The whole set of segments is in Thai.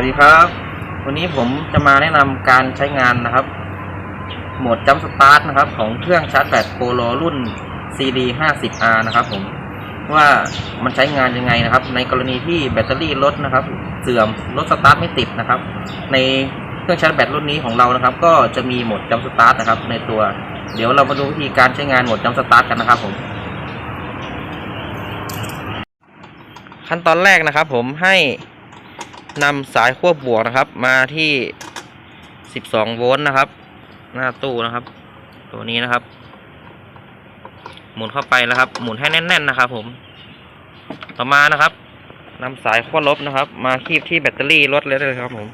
วัสดีครับ วันนี้ผมจะมาแนะนำการใช้งานนะครับ โหมดจัมสตาร์ทนะครับ ของเครื่องชาร์จแบตโปโลรุ่น CD 50R นะครับ ผมว่ามันใช้งานยังไงนะครับ ในกรณีที่แบตเตอรี่ลดนะครับ เสื่อมรถสตาร์ทไม่ติดนะครับ ในเครื่องชาร์จแบตรุ่นนี้ของเรานะครับ ก็จะมีโหมดจัมสตาร์ทนะครับ ในตัว เดี๋ยวเรามาดูวิธีการใช้งานโหมดจัมสตาร์ทกันนะครับผมขั้นตอนแรกนะครับ ผมให้ นำสายขั้วบวกนะครับ มาที่ 12 โวลต์นะครับ หน้าตู้นะครับ ตัวนี้นะครับ หมุนเข้าไปแล้วครับ หมุนให้แน่น ๆ นะครับผม ต่อมานะครับนำสายขั้วลบนะครับ มาคีบที่แบตเตอรี่รถเลยเลยครับผม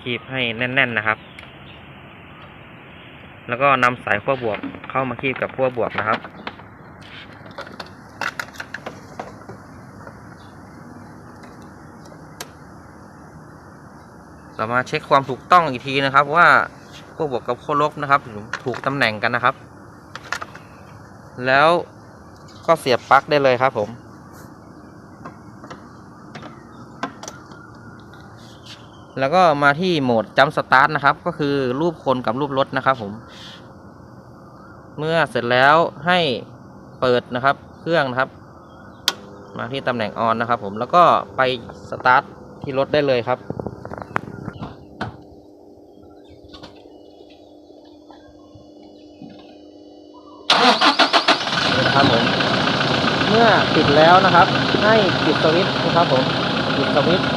คีบให้แน่น ๆ นะครับ แล้วก็นำสายขั้วบวกเข้ามาคีบกับขั้วบวกนะครับ เรามาเช็คความถูกต้องอีกทีนะครับ ว่าขั้วบวกกับขั้วลบนะครับถูกตำแหน่งกันนะครับ แล้วก็เสียบปลั๊กได้เลยครับผม แล้วก็มาที่โหมดจัมสตาร์ทนะครับ ก็คือรูปคนกับรูปรถนะครับผม เมื่อเสร็จแล้วให้เปิดนะครับ เครื่องนะครับ มาที่ตำแหน่งออนนะครับผมแล้วก็ไปสตาร์ทที่รถได้เลยครับ นี่นะครับ ผม เมื่อปิดแล้วนะครับ ให้ปิดสวิตช์นะครับผมปิดสวิตช์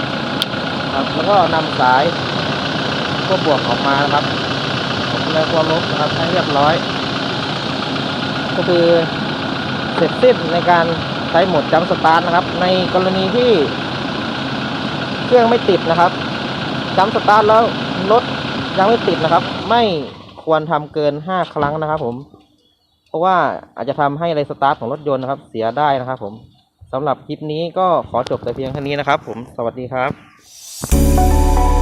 ครับแล้วก็นำสายขั้วบวกออกมานะครับผมเลยขั้วลบนะครับให้เรียบร้อย ก็คือเสร็จสิ้นในการใช้โหมดจัมสตาร์ทนะครับ ในกรณีที่เครื่องไม่ติดนะครับจัมสตาร์ทแล้วรถยังไม่ติดนะครับ ไม่ควรทำเกิน 5 ครั้งนะครับผม เพราะว่าอาจจะทำให้ไรสตาร์ทของรถยนต์นะครับ เสียได้นะครับผมสำหรับคลิปนี้ก็ขอจบแต่เพียงเท่านี้นะครับ ผมสวัสดีครับ